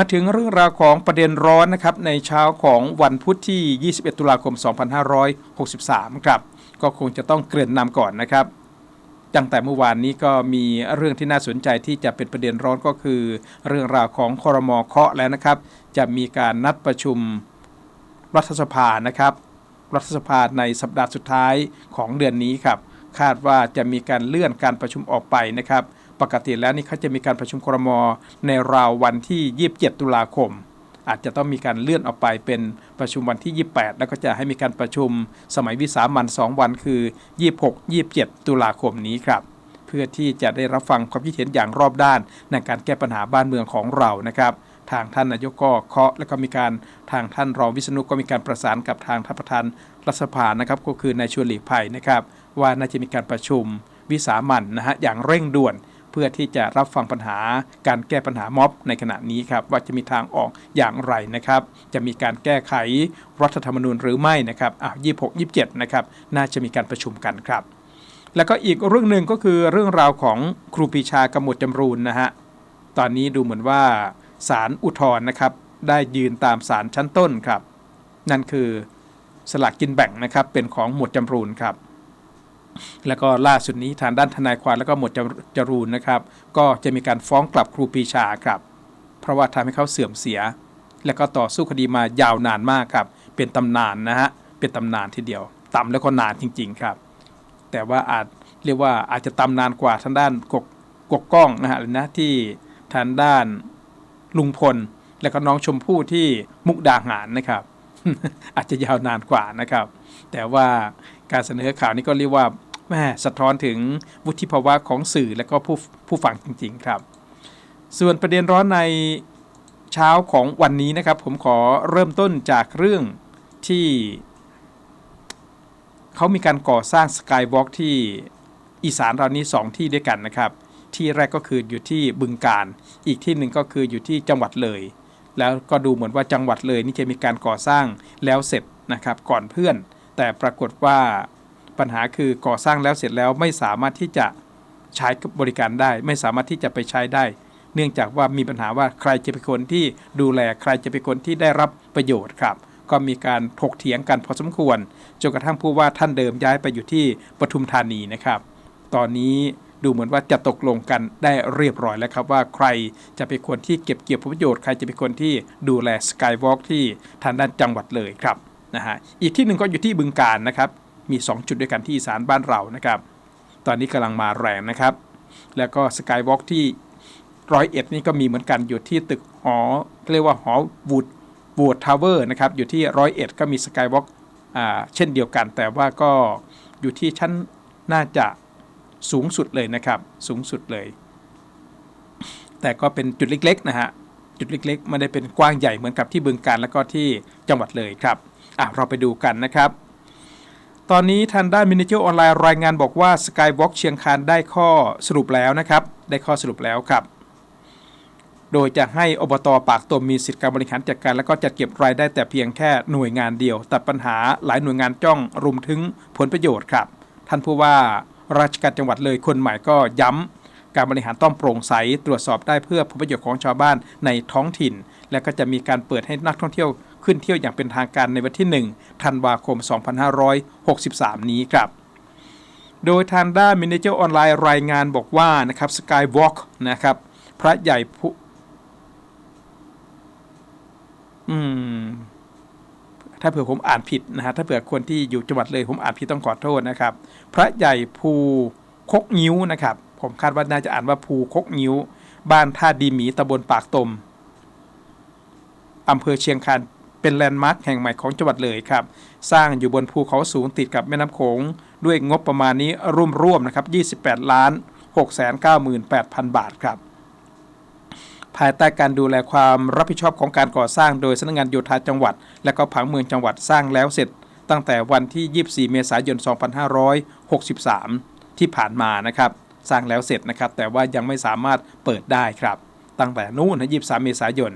มาถึงเรื่องราวของประเด็นร้อนนะครับในเช้าของวันพุธที่ 21 ตุลาคม 2563 ครับ ก็คงจะต้องเกริ่นนำก่อนนะครับตั้งแต่เมื่อวานนี้ก็มีเรื่องที่น่าสนใจที่จะเป็นประเด็นร้อนก็คือ เรื่องราวของคอรมอเคาะแล้วนะครับ จะมีการนัดประชุมรัฐสภานะครับ รัฐสภาในสัปดาห์สุดท้ายของเดือนนี้ครับ คาดว่าจะมีการเลื่อนการประชุมออกไปนะครับ ปกติแล้วนี่เขาจะมีการประชุมครมในราววันที่ 27 ตุลาคม อาจจะต้องมีการเลื่อนออกไปเป็นประชุมวันที่ 28 แล้วก็จะให้มีการประชุมสมัยวิสามัน2วันคือ 26 27 ตุลาคมนี้ครับ เพื่อที่จะได้รับฟังความคิดเห็นอย่างรอบด้านในการแก้ปัญหาบ้านเมืองของเรานะครับทางท่านนายกก็เคาะแล้วก็มีการทางท่านรองวิษณุก็มีการประสานกับทางท่านประธานรัฐสภานะครับ ก็คือนายชวนหลีกภัยนะครับ ว่าน่าจะมีการประชุมวิสามันนะฮะอย่างเร่งด่วน เพื่อที่จะรับฟังปัญหา การแก้ปัญหาม็อบในขณะนี้ครับว่าจะมีทางออกอย่างไรนะครับ จะมีการแก้ไขรัฐธรรมนูญหรือไม่นะครับอะ26 27นะครับน่าจะมีการประชุมกันครับ แล้วก็อีกเรื่องหนึ่งก็คือเรื่องราวของครูปีชากำหมดจำรูนนะฮะตอนนี้ดูเหมือนว่าศาลอุทธรณ์นะครับ ได้ยืนตามศาลชั้นต้นครับ นั่นคือสลากกินแบ่งนะครับเป็นของหมวดจำรูนครับ แล้วก็ล่าสุดนี้ทางด้านทนายความแล้วก็หมวดจรูนนะครับ ก็จะมีการฟ้องกลับครูปีชาครับ เพราะว่าทำให้เขาเสื่อมเสีย และก็ต่อสู้คดีมายาวนานมากครับ เป็นตำนานนะฮะเป็นตำนานทีเดียวต่ำแล้วก็นานจริง ๆครับ แต่ว่าอาจเรียกว่าอาจจะตำนานกว่าทางด้านกกกกก้องนะฮะนะที่ทางด้านลุงพล และก็น้องชมพู่ที่มุกดาหารนะครับ อาจจะยาวนานกว่านะครับ แต่ว่าการเสนอข่าวนี้ก็เรียกว่าแม่สะท้อนถึงวุฒิภาวะของสื่อและก็ผู้ผู้ฟังจริง ๆ ครับ ส่วนประเด็นร้อนในเช้าของวันนี้นะครับ ผมขอเริ่มต้นจากเรื่องที่เขามีการก่อสร้างสกายวอล์กที่อีสานเรานี้ 2 ที่ด้วยกันนะครับ ที่แรกก็คืออยู่ที่บึงการ อีกที่หนึ่งก็คืออยู่ที่จังหวัดเลย แล้วก็ดูเหมือนว่าจังหวัดเลยนี่จะมีการก่อสร้างแล้วเสร็จนะครับก่อนเพื่อน แต่ปรากฏว่าปัญหาคือก่อสร้างแล้วเสร็จแล้วไม่สามารถที่จะใช้บริการได้ ไม่สามารถที่จะไปใช้ได้ เนื่องจากว่ามีปัญหาว่าใครจะเป็นคนที่ดูแลใครจะเป็นคนที่ได้รับประโยชน์ครับ ก็มีการถกเถียงกันพอสมควรจนกระทั่งผู้ว่าท่านเดิมย้ายไปอยู่ที่ปทุมธานีนะครับ ตอนนี้ ดูเหมือนว่าจะตกลงกันได้เรียบร้อยแล้วครับว่าใครจะเป็นคนที่เก็บเกี่ยวผลประโยชน์ใครจะเป็นคนที่ดูแลสกายวอล์กที่ทางด้านจังหวัดเลยครับนะฮะอีกที่หนึ่งก็อยู่ที่บึงการนะครับมี 2 จุดด้วยกันที่อีสานบ้านเรานะครับตอนนี้กำลังมาแรงนะครับ แล้วก็สกายวอล์กที่ร้อยเอ็ดนี่ก็มีเหมือนกันอยู่ที่ตึกหอเรียกว่าหอวูดวูดทาวเวอร์นะครับอยู่ที่ร้อยเอ็ดก็มีสกายวอล์กเช่นเดียวกัน แต่ว่าก็อยู่ที่ชั้นน่าจะ สูงสุดเลยนะครับสูงสุดเลย แต่ก็เป็นจุดเล็กๆนะฮะจุดเล็กๆไม่ได้เป็นกว้างใหญ่เหมือนกับที่บึงการแล้วก็ที่จังหวัดเลยครับอะเราไปดูกันนะครับตอนนี้ทางด้านมินิเจอร์ออนไลน์รายงานบอกว่า Skywalk เชียงคานได้ข้อสรุปแล้วนะครับ ได้ข้อสรุปแล้วครับ โดยจะให้อบตปากตมมีสิทธิการบริหารจัดการ และก็จัดเก็บรายได้แต่เพียงแค่หน่วยงานเดียว ตัดปัญหาหลายหน่วยงานจ้องรุมถึงผลประโยชน์ครับ ท่านผู้ว่า ราชการจังหวัดเลยคนใหม่ก็ย้ำการบริหารต้องโปร่งใสตรวจสอบได้เพื่อผลประโยชน์ของชาวบ้านในท้องถิ่น และก็จะมีการเปิดให้นักท่องเที่ยวขึ้นเที่ยวอย่างเป็นทางการในวันที่ 1 ธันวาคม 2563 นี้ครับโดยทางด้านมินิเจอร์ออนไลน์รายงานบอกว่านะครับ Skywalk นะครับพระใหญ่ผู้อืม ถ้าเผื่อผมอ่านผิดนะฮะถ้าเผื่อคนที่อยู่จังหวัดเลยผมอ่านผิดต้องขอโทษนะครับ พระใหญ่ภูคกงิ้วนะครับ ผมคาดว่าน่าจะอ่านว่าภูคกงิ้ว บ้านท่าดีหมีตำบลปากตมอำเภอเชียงคานเป็นแลนด์มาร์คแห่งใหม่ของจังหวัดเลยครับ สร้างอยู่บนภูเขาสูงติดกับแม่น้ำโขงด้วยงบประมาณนี้ร่วมๆนะครับ 28 ล้าน 698,000 บาทครับ ภายใต้การดูแลความรับผิดชอบของการก่อสร้างโดยสำนักงานโยธาจังหวัด และก็ผังเมืองจังหวัดสร้างแล้วเสร็จ ตั้งแต่วันที่ 24 เมษายน 2563 ที่ผ่านมานะครับสร้างแล้วเสร็จนะครับ แต่ว่ายังไม่สามารถเปิดได้ครับ ตั้งแต่นู่นนะ23 เมษายน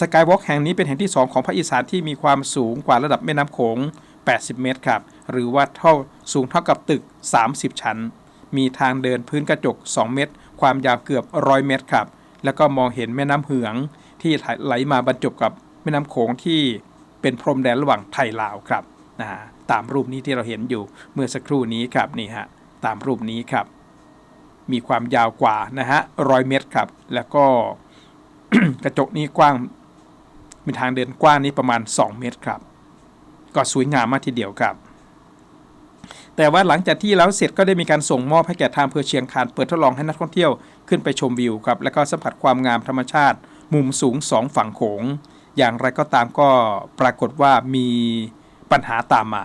สกายวอล์กแห่งนี้เป็นแห่งที่ 2 ของภาคอีสานที่มีความสูงกว่าระดับแม่น้ำโขง 80 เมตรครับ หรือว่าเท่าสูงเท่ากับตึก 30 ชั้น มีทางเดินพื้นกระจก 2 เมตร ความยาวเกือบ 100 เมตรครับ แล้วก็มองเห็นแม่น้ำเหืองที่ไหลมาบรรจบกับแม่น้ำโขงที่เป็นพรมแดนระหว่างไทยลาวครับนะฮะตามรูปนี้ที่เราเห็นอยู่เมื่อสักครู่นี้ครับนี่ฮะตามรูปนี้ครับ มีความยาวกว่านะฮะร้อยเมตรครับ แล้วก็กระจกนี้กว้างมีทางเดินกว้างนี้ประมาณ 2 เมตรครับ ก็สวยงามมากทีเดียวครับ แต่ว่าหลังจากที่แล้วเสร็จก็ได้มีการส่งมอบให้แก่ทางอำเภอเชียงคานเปิดทดลองให้นักท่องเที่ยวขึ้นไปชมวิวครับแล้วก็สัมผัสความงามธรรมชาติ มุมสูงสองฝั่งโขง อย่างไรก็ตามก็ปรากฏว่ามีปัญหาตามมา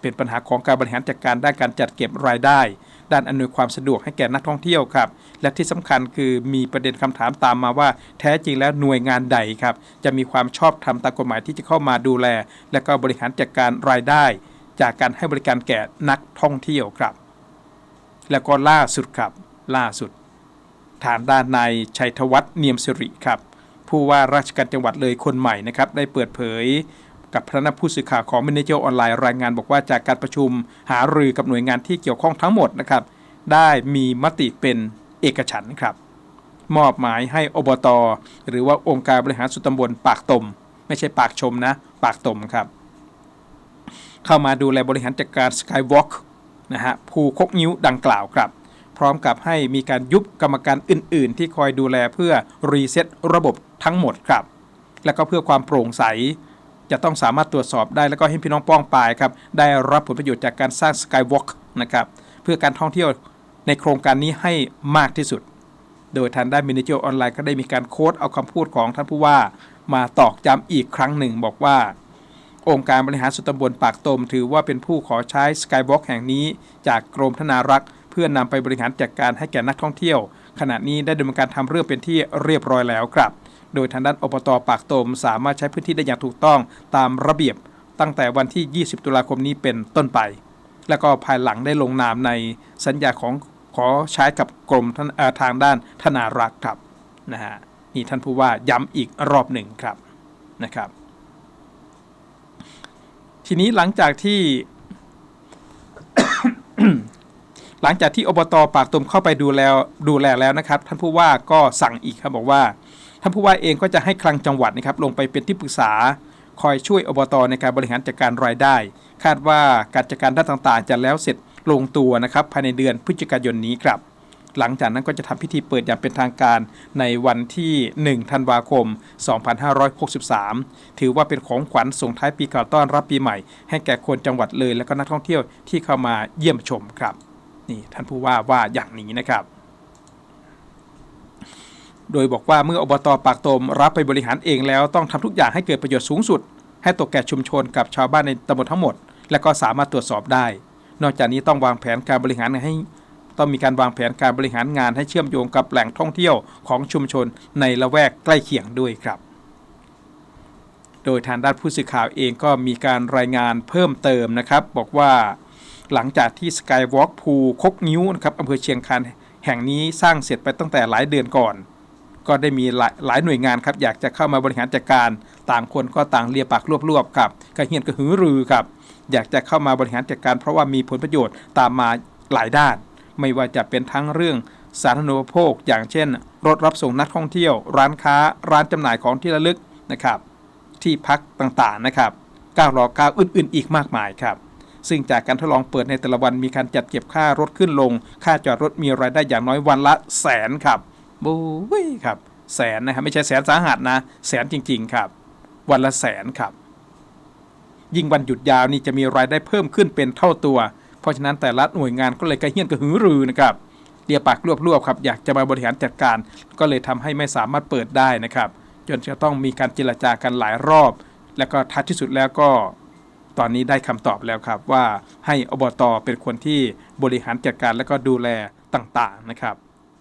เป็นปัญหาของการบริหารจัดการด้านการจัดเก็บรายได้ ด้านอำนวยความสะดวกให้แก่นักท่องเที่ยวครับ และที่สำคัญคือมีประเด็นคำถามตามมาว่า แท้จริงแล้วหน่วยงานใดครับ จะมีความชอบธรรมตามกฎหมายที่จะเข้ามาดูแล และก็บริหารจัดการรายได้ จากการให้บริการแก่นักท่องเที่ยวครับ แล้วก็ล่าสุดครับ ล่าสุด ฐานด้านนายชัยธวัฒน์เนียมสิริครับ ผู้ว่าราชการจังหวัดเลยคนใหม่นะครับได้เปิดเผยกับพระนักผู้สื่อข่าวของมินิเจอออนไลน์รายงานบอกว่าจากการประชุมหารือกับหน่วยงานที่เกี่ยวข้องทั้งหมดนะครับ ได้มีมติเป็นเอกฉันครับ มอบหมายให้อบต หรือว่าองค์การบริหารส่วนตำบลปากตม ไม่ใช่ปากชมนะ ปากตมครับ เข้ามาดูแลบริหารจัดการสกายวอล์กนะฮะภูคกนิ้วดังกล่าวครับ พร้อมกับให้มีการยุบกรรมการอื่น ๆ ที่คอยดูแลเพื่อรีเซ็ตระบบทั้งหมดครับ และก็เพื่อความโปร่งใส จะต้องสามารถตรวจสอบได้แล้วก็ให้พี่น้องป้องปายครับได้รับผลประโยชน์จากการสร้างสกายวอล์กนะครับเพื่อการท่องเที่ยวในโครงการนี้ให้มากที่สุด โดยทางด้านมินิเจอออนไลน์ก็ได้มีการโค้ดเอาคำพูดของท่านผู้ว่ามาตอกย้ำอีกครั้งหนึ่งบอกว่า องค์การบริหารส่วนตำบลปากตม ถือว่าเป็นผู้ขอใช้สกายวอล์กแห่งนี้จากกรมธนารักษ์เพื่อนำไปบริหารจัดการให้แก่นักท่องเที่ยว ขณะนี้ได้ดำเนินการทำเรื่องเป็นที่เรียบร้อยแล้วครับ โดยทางด้านอบตปากตม สามารถใช้พื้นที่ได้อย่างถูกต้องตามระเบียบ ตั้งแต่วันที่ 20 ตุลาคมนี้เป็นต้นไป แล้วก็ภายหลังได้ลงนามในสัญญาของขอใช้กับกรมททางด้านธนารักษ์ครับนะฮะนี่ท่านผู้ว่าย้ำอีกรอบหนึ่งครับนะครับ ทีนี้หลังจากที่ หลังจากที่อบตปากตุมเข้าไปดูแลดูแลแล้วนะครับ ท่านผู้ว่าก็สั่งอีกครับบอกว่า ท่านผู้ว่าเองก็จะให้คลังจังหวัดนะครับ ลงไปเป็นที่ปรึกษา คอยช่วยอบตในการบริหารจัดการรายได้ คาดว่าการจัดการด้านต่างๆ จะแล้วเสร็จลงตัวนะครับ ภายในเดือนพฤศจิกายนนี้ครับ หลังจากนั้นก็จะทำพิธีเปิดอย่างเป็นทางการในวันที่ 1 ธันวาคม 2563 ถือว่าเป็นของขวัญส่งท้ายปีเก่าต้อนรับปีใหม่ ให้แก่คนจังหวัดเลย และก็นักท่องเที่ยวที่เข้ามาเยี่ยมชมครับ นี่ท่านผู้ว่าว่าอย่างนี้นะครับโดยบอกว่าเมื่ออบตปากตมรับไปบริหารเองแล้วต้องทำทุกอย่างให้เกิดประโยชน์สูงสุด ให้ตกแก่ชุมชนกับชาวบ้านในตำบลทั้งหมด และก็สามารถตรวจสอบได้ นอกจากนี้ต้องวางแผนการบริหารให้ ต้องมีการวางแผนการบริหารงานให้เชื่อมโยงกับแหล่งท่องเที่ยวของชุมชนในละแวกใกล้เคียงด้วยครับ โดยทางด้านผู้สื่อข่าวเองก็มีการรายงานเพิ่มเติมนะครับ บอกว่าหลังจากที่สกายวอล์กภูคกนิ้วนะครับอำเภอเชียงคานแห่งนี้สร้างเสร็จไปตั้งแต่หลายเดือนก่อน ก็ได้มีหลายหลายหน่วยงานครับอยากจะเข้ามาบริหารจัดการ ต่างคนก็ต่างเลียปากรวบๆครับกระเฮียนกระหือรือครับ อยากจะเข้ามาบริหารจัดการ เพราะว่ามีผลประโยชน์ตามมาหลายด้าน ไม่ว่าจะเป็นทั้งเรื่องสาธารณูปโภค อย่างเช่น รถรับส่งนักท่องเที่ยว ร้านค้า ร้านจำหน่ายของที่ระลึกนะครับที่พักต่างๆนะครับ9รอ9อื่นๆ อีกมากมายครับซึ่งจากการทดลองเปิดในแต่ละวันมีการจัดเก็บค่ารถขึ้นลง ค่าจอดรถมีรายได้อย่างน้อยวันละแสนครับบู้ยครับแสนนะครับไม่ใช่แสนสาหัสนะ แสนจริง ๆ ครับ วันละแสนครับ ยิ่งวันหยุดยาวนี่จะมีรายได้เพิ่มขึ้นเป็นเท่าตัว ราะฉะนั้นแต่ละหน่วยงานก็เลยกระเฮี้ยนกระหือรือนะครับเรียปากรวบๆครับอยากจะมาบริหารจัดการ ก็เลยทำให้ไม่สามารถเปิดได้นะครับจนจะต้องมีการเจรจากันหลายรอบ แล้วก็ท้ายที่สุดแล้วก็ตอนนี้ได้คำตอบแล้วครับว่าให้อบตเป็นคนที่บริหารจัดการและก็ดูแลต่างๆนะครับ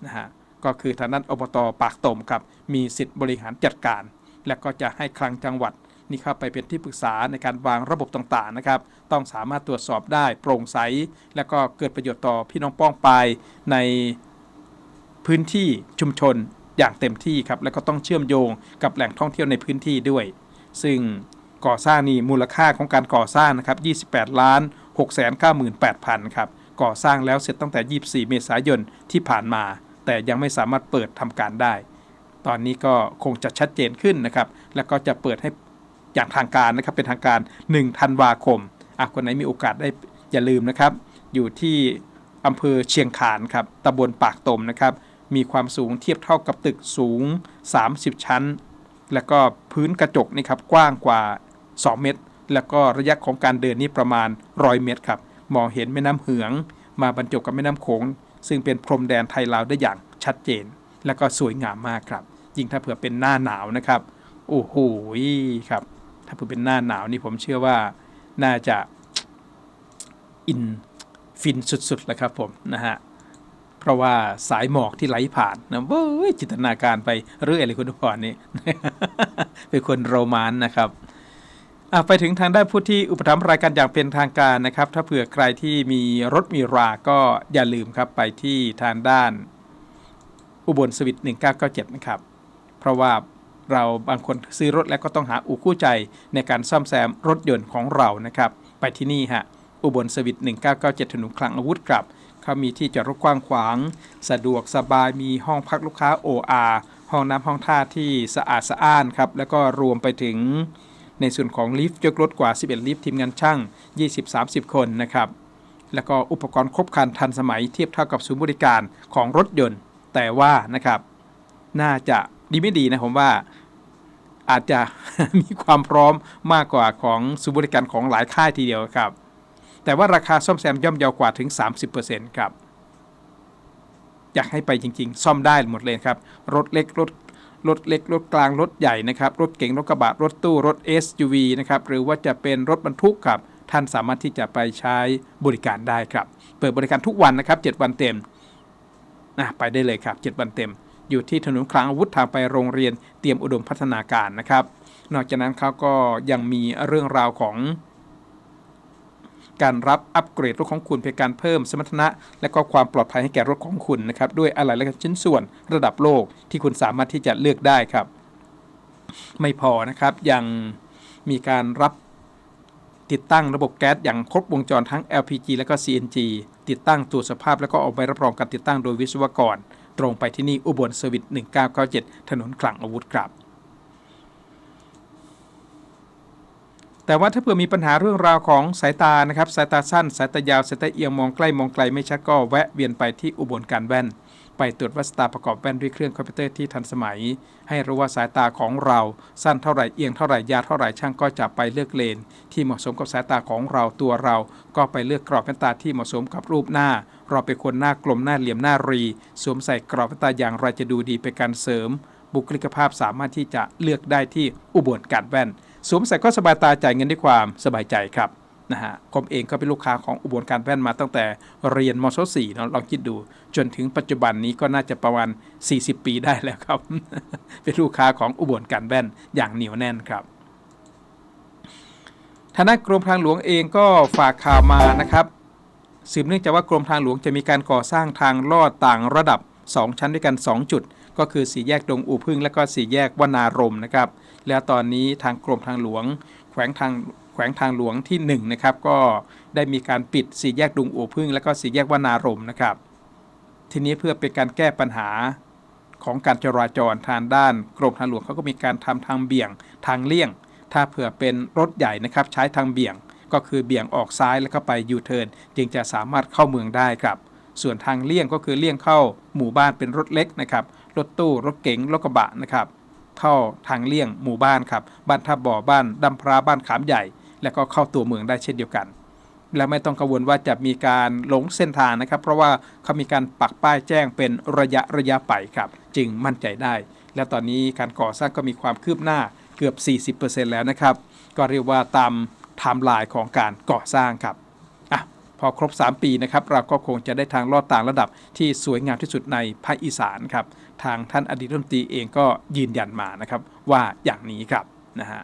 นะฮะก็คือทางด้านอบตปากตมครับมีสิทธิ์บริหารจัดการ และก็จะให้คลังจังหวัดนี่เข้าไปเป็นที่ปรึกษาในการวางระบบต่างๆนะครับ ต้องสามารถตรวจสอบได้โปร่งใส และก็เกิดประโยชน์ต่อพี่น้องป้องปายในพื้นที่ชุมชนอย่างเต็มที่ครับ แล้วก็ต้องเชื่อมโยงกับแหล่งท่องเที่ยวในพื้นที่ด้วย ซึ่งก่อสร้างนี่มูลค่าของการก่อสร้างนะครับ28 ล้าน 698,000ครับก่อสร้างแล้วเสร็จตั้งแต่ 24 เมษายนที่ผ่านมา แต่ยังไม่สามารถเปิดทำการได้ ตอนนี้ก็คงจะชัดเจนขึ้นนะครับ แล้วก็จะเปิดให้อย่างทางการนะครับเป็นทางการ 1 ธันวาคม อะคนไหนมีโอกาสได้อย่าลืมนะครับ อยู่ที่อำเภอเชียงคานครับตำบลปากตมนะครับ มีความสูงเทียบเท่ากับตึกสูง 30 ชั้น แล้วก็พื้นกระจกนี่ครับกว้างกว่า 2 เมตร แล้วก็ระยะของการเดินนี่ประมาณ 100 เมตรครับ มองเห็นแม่น้ำเหือง มาบรรจบกับแม่น้ำโขง ซึ่งเป็นพรมแดนไทยลาวได้อย่างชัดเจน แล้วก็สวยงามมากครับ ยิ่งถ้าเผื่อเป็นหน้าหนาวนะครับ โอ้โหครับ ถ้าเผื่อเป็นหน้าหนาวนี่ผมเชื่อว่า น่าจะอินฟินสุดๆแล้วครับผมนะฮะเพราะว่าสายหมอกที่ไหลผ่านนะเว้ยจินตนาการไปเรื่อยเลยคุณทุกคนนี่เป็นคนโรแมนนะครับอะไปถึงทางด้านผู้ที่อุปถัมภ์รายการอย่างเป็นทางการนะครับ ถ้าเผื่อใครที่มีรถมีราก็อย่าลืมครับไปที่ทางด้านอุบลสวิต1997 นะครับ เพราะว่า เราบางคนซื้อรถแล้วก็ต้องหาอู่คู่ใจในการซ่อมแซมรถยนต์ของเรานะครับ ไปที่นี่ฮะ อุบลสวิต1997ถนนคลังอาวุธครับ เขามีที่จอดรถกว้างขวาง สะดวกสบายมีห้องพักลูกค้า OR ห้องน้ำห้องท่าที่สะอาดสะอ้านครับ แล้วก็รวมไปถึงในส่วนของลิฟต์ยกรถกว่า 11 ลิฟต์ทีมงานช่าง 20-30 คนนะครับ แล้วก็อุปกรณ์ครบครันทันสมัยเทียบเท่ากับศูนย์บริการของรถยนต์ แต่ว่านะครับ น่าจะดีไม่ดีนะผมว่า อาจจะมีความพร้อมมากกว่าของศูนย์บริการของหลายค่ายทีเดียวครับ แต่ว่าราคาซ่อมแซมย่อมเยาวกว่าถึง 30%ครับ อยากให้ไปจริง ๆ ซ่อมได้หมดเลยครับ รถเล็กรถรถเล็กรถกลางรถใหญ่นะครับ รถเก๋งรถกระบะรถตู้รถ SUV นะครับ หรือว่าจะเป็นรถบรรทุกครับ ท่านสามารถที่จะไปใช้บริการได้ครับ เปิดบริการทุกวันนะครับ 7 วันเต็มนะไปได้เลยครับ 7 วันเต็ม อยู่ที่ถนนคลังอาวุธทางไปโรงเรียนเตรียมอุดมพัฒนาการนะครับ นอกจากนั้นเขาก็ยังมีเรื่องราวของการรับอัปเกรดรถของคุณเพื่อการเพิ่มสมรรถนะ และก็ความปลอดภัยให้แก่รถของคุณนะครับด้วยอะไหล่และชิ้นส่วนระดับโลกที่คุณสามารถที่จะเลือกได้ครับ ไม่พอนะครับยังมีการรับติดตั้งระบบแก๊สอย่างครบวงจรทั้ง LPG และก็ CNG ติดตั้งตรวจสภาพ แล้วก็ออกใบรับรองการติดตั้งโดยวิศวกร ตรงไปที่นี่อุบลเซอร์วิส1997 ถนนคลังอาวุธครับ แต่ว่าถ้าเผื่อมีปัญหาเรื่องราวของสายตานะครับ สายตาสั้น สายตายาว สายตาเอียงมองใกล้มองไกลไม่ชัดก็แวะเวียนไปที่อุบลการแว่น ไปตรวจวัดสายตาประกอบแว่นด้วยเครื่องคอมพิวเตอร์ที่ทันสมัย ให้รู้ว่าสายตาของเราสั้นเท่าไหร่เอียงเท่าไหร่ยาวเท่าไหร่ช่างก็จะไปเลือกเลน ที่เหมาะสมกับสายตาของเราตัวเรา ก็ไปเลือกกรอบแว่นตาที่เหมาะสมกับรูปหน้า เราเป็นคนหน้ากลมหน้าเหลี่ยมหน้ารี สวมใส่กรอบแว่นตาอย่างไรจะดูดีเป็นการเสริม บุคลิกภาพสามารถที่จะเลือกได้ที่อุบลการแว่น สวมใส่ก็สบายตาจ่ายเงินด้วยความสบายใจครับ นะฮะผมเองก็เป็นลูกค้าของอุบลการแว่นมาตั้งแต่เรียนมศ4เนาะลองคิดดู จนถึงปัจจุบันนี้ก็น่าจะประมาณ 40 ปีได้แล้วครับ เป็นลูกค้าของอุบลการแว่นอย่างเหนียวแน่นครับทางด้านกรมทางหลวงเองก็ฝากข่าวมานะครับสืบเนื่องจากว่ากรมทางหลวงจะมีการก่อสร้างทางลอดต่างระดับ 2 ชั้นด้วยกัน 2 จุด ก็คือสี่แยกดงอู่พึ่งและก็สี่แยกวนารมนะครับ แล้วตอนนี้ทางกรมทางหลวง แขวงทาง ขวงทางหลวงที่1นะครับก็ได้มีการปิดสี่แยกดุงอู่พึ่งและก็สี่แยกวนารมณ์นะครับ ทีนี้เพื่อเป็นการแก้ปัญหาของการจราจรทางด้านกรมทางหลวงเขาก็มีการทำทางเบี่ยงทางเลี่ยง ถ้าเผื่อเป็นรถใหญ่นะครับใช้ทางเบี่ยงก็คือเบี่ยงออกซ้ายแล้วก็ไปยูเทิร์นจึงจะสามารถเข้าเมืองได้ครับ ส่วนทางเลี่ยงก็คือเลี่ยงเข้าหมู่บ้านเป็นรถเล็กนะครับรถตู้รถเก๋งรถกระบะนะครับเข้าทางเลี่ยงหมู่บ้านครับบ้านท่าบ่อบ้านดำพราบ้านขามใหญ่ แล้วก็เข้าตัวเมืองได้เช่นเดียวกัน และไม่ต้องกังวลว่าจะมีการหลงเส้นทางนะครับ เพราะว่าเขามีการปักป้ายแจ้งเป็นระยะระยะไปครับ จึงมั่นใจได้ และตอนนี้การก่อสร้างก็มีความคืบหน้าเกือบ 40%แล้วนะครับ ก็เรียกว่าตามไทม์ไลน์ของการก่อสร้างครับอะพอครบ 3 ปีนะครับเราก็คงจะได้ทางลอดต่างระดับที่สวยงามที่สุดในภาคอีสานครับ ทางท่านอดีตรัฐมนตรีเองก็ยืนยันมานะครับว่าอย่างนี้ครับนะฮะ